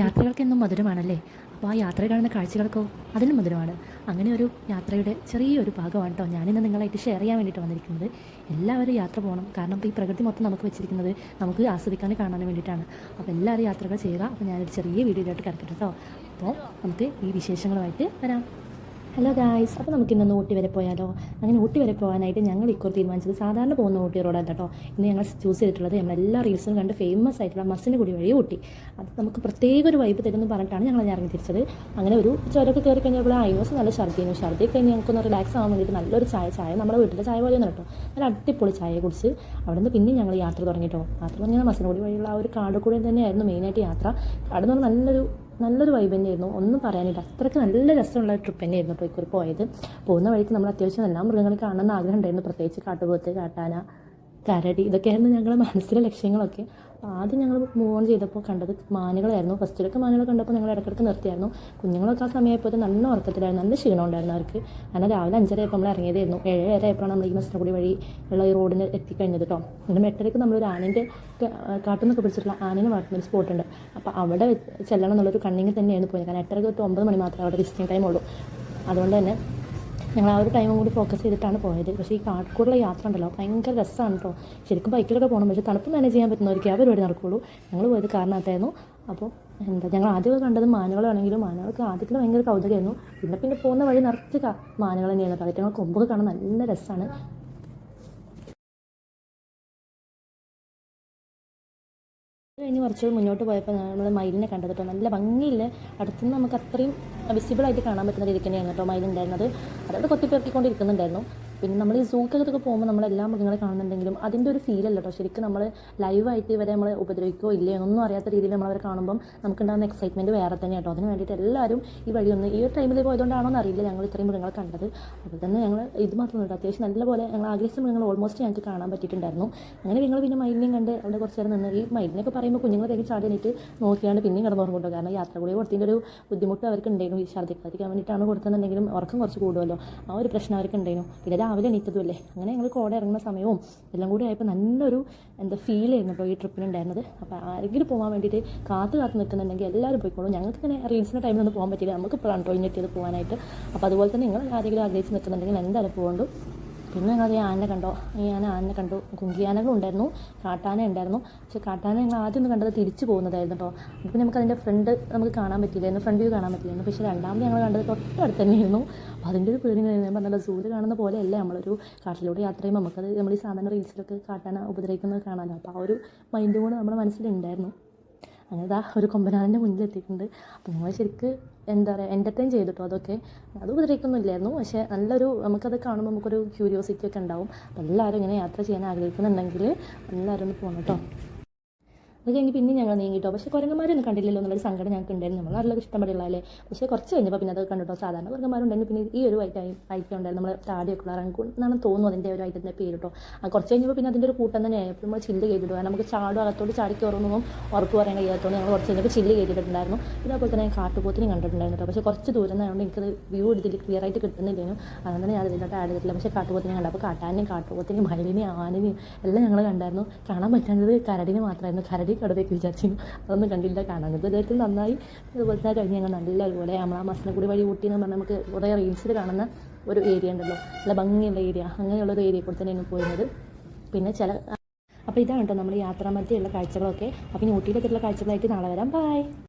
യാത്രകൾക്കെന്നും മധുരമാണല്ലേ? അപ്പോൾ ആ യാത്ര കാണുന്ന കാഴ്ചകൾക്കോ അതിനും മധുരമാണ്. അങ്ങനെ ഒരു യാത്രയുടെ ചെറിയൊരു ഭാഗമാണ് കേട്ടോ ഞാനിന്ന് നിങ്ങളായിട്ട് ഷെയർ ചെയ്യാൻ വേണ്ടിയിട്ട് വന്നിരിക്കുന്നത്. എല്ലാവരും യാത്ര പോകണം. കാരണം ഇപ്പോൾ ഈ പ്രകൃതി മൊത്തം നമുക്ക് വെച്ചിരിക്കുന്നത് നമുക്ക് ആസ്വദിക്കാനും കാണാനും വേണ്ടിയിട്ടാണ്. അപ്പോൾ എല്ലാവരും യാത്രകൾ ചെയ്യുക. അപ്പോൾ ഞാനൊരു ചെറിയ വീഡിയോയിലോട്ട് കിടക്കട്ടെ കേട്ടോ അപ്പോൾ നമുക്ക് ഈ വിശേഷങ്ങളുമായിട്ട് വരാം. ഹലോ ഗായ്സ് അപ്പോൾ നമുക്ക് ഇന്നൊന്ന് ഊട്ടി വരെ പോയാലോ? അങ്ങനെ ഊട്ടി വരെ പോകാനായിട്ട് ഞങ്ങൾ ഇക്കുറി തീരുമാനിച്ചത് സാധാരണ പോകുന്ന ഊട്ടി റോഡല്ല കേട്ടോ. ഇന്ന് ഞങ്ങൾ ചൂസ് ചെയ്തിട്ടുള്ളത് നമ്മളെല്ലാ റീൽസും കണ്ട് ഫേമസ് ആയിട്ടുള്ള മസിന്റെ കൂടി വഴി ഊട്ടി. അത് നമുക്ക് പ്രത്യേക ഒരു വൈബ് തരുമെന്ന് പറഞ്ഞിട്ടാണ് ഞങ്ങൾ ഇറങ്ങി തിരിച്ചത് അങ്ങനെ ഒരു ചുരമൊക്കെ കയറി കഴിഞ്ഞപ്പോൾ അയ്യോസ് നല്ല ഛർദിക്കുന്നു ഛർദ്ദി കഴിഞ്ഞ് ഞങ്ങൾക്കൊന്ന് റിലാക്സ് ആവാൻ വേണ്ടിയിട്ട് നല്ലൊരു ചായ ചായ നമ്മുടെ വീട്ടിലെ ചായ പോലെയൊന്നും കേട്ടോ. നല്ല അടിപൊളി ചായ കുടിച്ച് അവിടെ നിന്ന് പിന്നെ ഞങ്ങൾ യാത്ര തുടങ്ങിട്ടോ യാത്ര തുടങ്ങിയ മസിനോടി വഴിയുള്ള ആ ഒരു കാട് കൂടെ തന്നെയായിരുന്നു മെയിനായിട്ട് യാത്ര. എന്ന് പറഞ്ഞാൽ നല്ലൊരു നല്ലൊരു വൈബ് തന്നെയായിരുന്നു. ഒന്നും പറയാനില്ല. അത്രയ്ക്ക് നല്ല രസമുള്ള ട്രിപ്പ് തന്നെയായിരുന്നു ഇക്കുറി പോയത്. പോകുന്ന വഴിക്ക് നമ്മൾ അത്യാവശ്യം എല്ലാ മൃഗങ്ങളെ കാണണമെന്ന് ആഗ്രഹം ഉണ്ടായിരുന്നു. പ്രത്യേകിച്ച് കാട്ടുപോത്ത് കാട്ടാന കരടി ഇതൊക്കെയായിരുന്നു ഞങ്ങളുടെ മനസ്സിലെ ലക്ഷ്യങ്ങളൊക്കെ. ആദ്യം ഞങ്ങൾ മൂവ് ഓൺ ചെയ്തപ്പോൾ കണ്ടത് മാനുകളായിരുന്നു. ഫസ്റ്റിലൊക്കെ മാനുകൾ കണ്ടപ്പോൾ ഞങ്ങൾ ഇടയ്ക്കിടയ്ക്ക് നിർത്തിയായിരുന്നു. കുഞ്ഞുങ്ങളൊക്കെ ആ സമയമായപ്പോൾ നല്ല ഉറക്കത്തിലായിരുന്നു നല്ല ക്ഷീണം ഉണ്ടായിരുന്നു അവർക്ക്. കാരണം രാവിലെ അഞ്ചരയപ്പോൾ നമ്മൾ ഇറങ്ങിയതായിരുന്നു. ഏഴര ആയപ്പോഴാണ് നമ്മൾ ഈ മസ്നഗുടി വഴി ഉള്ള ഈ റോഡിന് എത്തിക്കഴിഞ്ഞത് കേട്ടോ എന്നിട്ട് എട്ടരയ്ക്ക് നമ്മളൊരു ആനിന്റെ കാട്ടുന്നൊക്കെ പിടിച്ചിട്ടുള്ള ആനേനെ വളർത്തുന്ന ഒരു സ്പോട്ടുണ്ട് അപ്പോൾ അവിടെ ചെല്ലണം എന്നുള്ളൊരു കണ്ണിങ്ങിൽ തന്നെയായിരുന്നു പോയത്. കാരണം എട്ടരയ്ക്ക് തൊട്ട് ഒമ്പത് മണി മാത്രമേ അവിടെ വിസിറ്റിംഗ് ടൈം ഉള്ളൂ. അതുകൊണ്ട് തന്നെ ഞങ്ങൾ ആ ഒരു ടൈമും കൂടി ഫോക്കസ് ചെയ്തിട്ടാണ് പോയത്. പക്ഷേ ഈ കാട്ടിക്കൂടുള്ള യാത്ര ഉണ്ടല്ലോ ഭയങ്കര രസമാണ് കേട്ടോ ശരിക്കും ബൈക്കിലൊക്കെ പോകണം പക്ഷേ തണുപ്പ് മാനേജ് ചെയ്യാൻ പറ്റുന്നവർക്ക് ആ പരിപാടി നടക്കുള്ളൂ. ഞങ്ങൾ പോയത് കാരണത്തായിരുന്നു. അപ്പോൾ എന്താ ഞങ്ങൾ ആദ്യം കണ്ടത് മാനുകളാണെങ്കിലും മാനുകൾക്ക് ആദ്യത്തിൽ ഭയങ്കര കൗതുകമായിരുന്നു. പിന്നെ പിന്നെ പോകുന്ന വഴി നിറച്ച് മാനുകൾ തന്നെയായിരുന്നു. അതിന്റെ കൊമ്പൊക്കെ കാണാൻ നല്ല രസമാണ് കഴിഞ്ഞ് കുറച്ച് മുന്നോട്ട് പോയപ്പോൾ നമ്മൾ മയിലിനെ കണ്ടത് കേട്ടോ നല്ല ഭംഗിയില്ല? അടുത്തുനിന്ന് നമുക്ക് അത്രയും വിസിബിളായിട്ട് കാണാൻ പറ്റുന്ന രീതിക്ക് തന്നെയാണ് കേട്ടോ മയിലുണ്ടായിരുന്നത് അതവിടെ കൊത്തിപ്പെറുക്കിക്കൊണ്ടിരിക്കുന്നുണ്ടായിരുന്നു. പിന്നെ നമ്മൾ ഈ സൂക്കകത്തൊക്കെ പോകുമ്പോൾ നമ്മൾ എല്ലാ മൃഗങ്ങളെ കാണുന്നുണ്ടെങ്കിലും അതിന്റെ ഒരു ഫീൽ അല്ല കേട്ടോ ശരിക്കും നമ്മൾ ലൈവായിട്ട് ഇവരെ നമ്മൾ ഉപദ്രവിക്കുകയോ ഇല്ലേ ഒന്നും അറിയാത്ത രീതിയിൽ നമ്മൾ അവരെ കാണുമ്പം നമുക്കുണ്ടാകുന്ന എക്സൈറ്റ്മെന്റ് വേറെ തന്നെ കേട്ടോ അതിന് വേണ്ടിയിട്ട് എല്ലാവരും ഈ വഴി ഒന്ന് ഈ ഒരു ടൈമിൽ പോയതുകൊണ്ടാണോ എന്ന് അറിയില്ല ഞങ്ങൾ ഇത്രയും മൃഗങ്ങളെ കണ്ടത്. അപ്പോൾ തന്നെ ഞങ്ങൾ ഇത് മാത്രമല്ല കേട്ടോ അത്യാവശ്യം നല്ലപോലെ ഞങ്ങൾ ആഗ്രഹിച്ച മൃഗങ്ങൾ ഓൾമോസ്റ്റ് ഞങ്ങൾക്ക് കാണാൻ പറ്റിയിട്ടുണ്ടായിരുന്നു. അങ്ങനെ നിങ്ങൾ പിന്നെ മൈലിനെയും കണ്ട് അവിടെ കുറച്ച് നേരം നിന്ന് ഈ മൈലിനൊക്കെ പറയുമ്പോൾ കുഞ്ഞുങ്ങൾ തേക്ക് നോക്കിയാണ് പിന്നെയും കിടന്നുറങ്ങും കേട്ടോ കാരണം യാത്ര കൂടി കൊടുത്തതിന്റെ ഒരു ബുദ്ധിമുട്ട് അവർക്ക് ഉണ്ടായിരുന്നു ഈ ഛർദ്ദിക്കാതിരിക്കാൻ വേണ്ടിയിട്ടാണ് കൊടുത്തതെന്നുണ്ടെങ്കിലും ഉറക്കം കുറച്ച് കൂടുമല്ലോ ആ ഒരു പ്രശ്നം അവർക്ക് ഉണ്ടായിരുന്നു പിന്നെ രാവിലെ എണീറ്റതുമല്ലേ അങ്ങനെ ഞങ്ങൾ കോട ഇറങ്ങുന്ന സമയവും എല്ലാം കൂടി ആയപ്പോൾ നല്ലൊരു എന്താ ഫീൽ ആയിരുന്നു കേട്ടോ ഈ ട്രിപ്പിന് ഉണ്ടായിരുന്നത് അപ്പോൾ ആരെങ്കിലും പോകാൻ വേണ്ടിയിട്ട് കാത്ത് കാത്ത് നിൽക്കുന്നുണ്ടെങ്കിൽ എല്ലാവരും പോയിക്കോളും. ഞങ്ങൾക്ക് ഇങ്ങനെ റീൽസിന്റെ ടൈമിലൊന്നും പോകാൻ പറ്റില്ല നമുക്ക് ഇപ്പോഴാണ് ട്രോയിൻ കിട്ടിയത് പോകാനായിട്ട് അപ്പോൾ അതുപോലെ തന്നെ നിങ്ങൾ ആരെങ്കിലും ആഗ്രഹിച്ച് നിൽക്കുന്നുണ്ടെങ്കിൽ എന്തായാലും പോകണ്ടു പിന്നെ ഞങ്ങൾ ഈ ആനനെ കണ്ടോ? ഈ ആന ആനനെ കണ്ടു. കുങ്കിയാനകളും ഉണ്ടായിരുന്നു. കാട്ടാന ഉണ്ടായിരുന്നു. പക്ഷേ കാട്ടാന ഞങ്ങൾ ആദ്യം ഒന്ന് കണ്ടത് തിരിച്ചു പോകുന്നതായിരുന്നു കേട്ടോ അപ്പോൾ നമുക്ക് അതിന്റെ ഫ്രണ്ട് നമുക്ക് കാണാൻ പറ്റില്ലായിരുന്നു ഫ്രണ്ട് വ്യൂ കാണാൻ പറ്റില്ലായിരുന്നു പക്ഷേ രണ്ടാമത് ഞങ്ങൾ കണ്ടത് തൊട്ടടുത്ത് തന്നെയായിരുന്നു. അപ്പോൾ അതിന്റെ ഒരു പേടി. ഞാൻ പറഞ്ഞല്ലോ സൂര്യ കാണുന്ന പോലെയല്ല നമ്മളൊരു കാട്ടിലൂടെ യാത്ര ചെയ്യുമ്പോൾ നമുക്കത് നമ്മൾ ഈ സാധാരണ റീൽസിലൊക്കെ കാട്ടാന ഉപദ്രവിക്കുന്നത് കാണാമല്ലോ അപ്പോൾ ആ ഒരു മൈൻഡ് കൂടെ നമ്മുടെ മനസ്സിലുണ്ടായിരുന്നു. അങ്ങനെ ഒരു കൊമ്പനാറിന്റെ മുന്നിൽ എത്തിയിട്ടുണ്ട് അപ്പോൾ ഞങ്ങൾ ശരിക്ക് എന്താ പറയുക എന്റർടൈൻ ചെയ്തിട്ടോ അതൊക്കെ. അത് ഉപദ്രവിക്കുന്നില്ലായിരുന്നു. പക്ഷേ നല്ലൊരു നമുക്കത് കാണുമ്പോൾ നമുക്കൊരു ക്യൂരിയോസിറ്റി ഒക്കെ ഉണ്ടാവും. എല്ലാവരും ഇങ്ങനെ യാത്ര ചെയ്യാൻ ആഗ്രഹിക്കുന്നുണ്ടെങ്കിൽ എല്ലാവരും ഒന്ന് പോകണം കേട്ടോ അത് കഴിഞ്ഞ് പിന്നെ ഞങ്ങൾ നീങ്ങിട്ടോ. പക്ഷേ കുരങ്ങന്മാരൊന്നും കണ്ടില്ലല്ലോ എന്നുള്ളൊരു സങ്കടം ഞങ്ങൾക്ക് ഉണ്ടായിരുന്നു. നമ്മൾ നല്ല ഇഷ്ടപ്പെടില്ലല്ലേ പക്ഷേ കുറച്ച് കഴിഞ്ഞപ്പോൾ പിന്നെ അത് കണ്ടിട്ടോ. സാധാരണ കുരങ്ങന്മാരുണ്ടെങ്കിൽ പിന്നെ ഈ ഒരു ഐറ്റം ഐറ്റം ഉണ്ടായിരുന്നു. നമ്മൾ താടിയൊക്കെ റങ്കൂൺ എന്നാണ് തോന്നുന്നു അതിന്റെ ഒരു ഐറ്റത്തിന്റെ പേര് കേട്ടോ. കുറച്ച് കഴിഞ്ഞപ്പോൾ പിന്നെ അതിന്റെ ഒരു കൂട്ടം തന്നെ ആയപ്പോൾ നമ്മൾ ചില്ല് ചെയ്തിട്ടു നമുക്ക് ചാടും അകത്തോട്ട് ചാടി കയറുന്നതും ഉറപ്പ് പറയാൻ കഴിയാത്തതുകൊണ്ട് ഞങ്ങൾ കുറച്ച് കഴിഞ്ഞപ്പോൾ ചില്ല് ചെയ്തിട്ടുണ്ടായിരുന്നു അതുപോലെ തന്നെ കാട്ടുപോത്തിനും കണ്ടിട്ടുണ്ടായിരുന്നു പക്ഷേ കുറച്ച് ദൂരം ആയതുകൊണ്ട് എനിക്കത് വ്യൂ ഇതിൽ ക്ലിയർ ആയിട്ട് കിട്ടുന്നില്ലേനും. അങ്ങനെ തന്നെ ഞാൻ അതിലോട്ട് ആഡ് ചെയ്തിട്ടില്ല. പക്ഷേ കാട്ടുപോത്തിനെ കണ്ടു. അപ്പോൾ കാട്ടാനെയും കാട്ടുപോത്തിനെയും മയിലിനെയും ആനനെയും എല്ലാം ഞങ്ങൾ കണ്ടായിരുന്നു. കാണാൻ പറ്റാത്തത് കരടിനെ മാത്രമായിരുന്നു. കരടി കടുവയ്ക്ക് വിചാരിച്ചിരുന്നു അതൊന്നും കണ്ടില്ല കാണാൻ ഇദ്ദേഹത്തിൽ നന്നായി അതുപോലെ തന്നെ കഴിഞ്ഞ് ഞങ്ങൾ നല്ല അതുപോലെ നമ്മൾ ആ മസനഗുടി വഴി ഊട്ടി എന്ന് പറഞ്ഞാൽ നമുക്ക് കുറേ റീൽസിൽ കാണുന്ന ഒരു ഏരിയ ഉണ്ടല്ലോ. നല്ല ഭംഗിയുള്ള ഏരിയ അങ്ങനെയുള്ള ഒരു ഏരിയ കൂടെ തന്നെയാണ് പോയിരുന്നത്. പിന്നെ ചില അപ്പോൾ ഇതാണ് കേട്ടോ നമ്മൾ യാത്രാമധ്യയുള്ള കാഴ്ചകളൊക്കെ. അപ്പോൾ ഇനി ഊട്ടിയിലേക്കുള്ള കാഴ്ചകളായിട്ട് നാളെ വരാം. ബൈ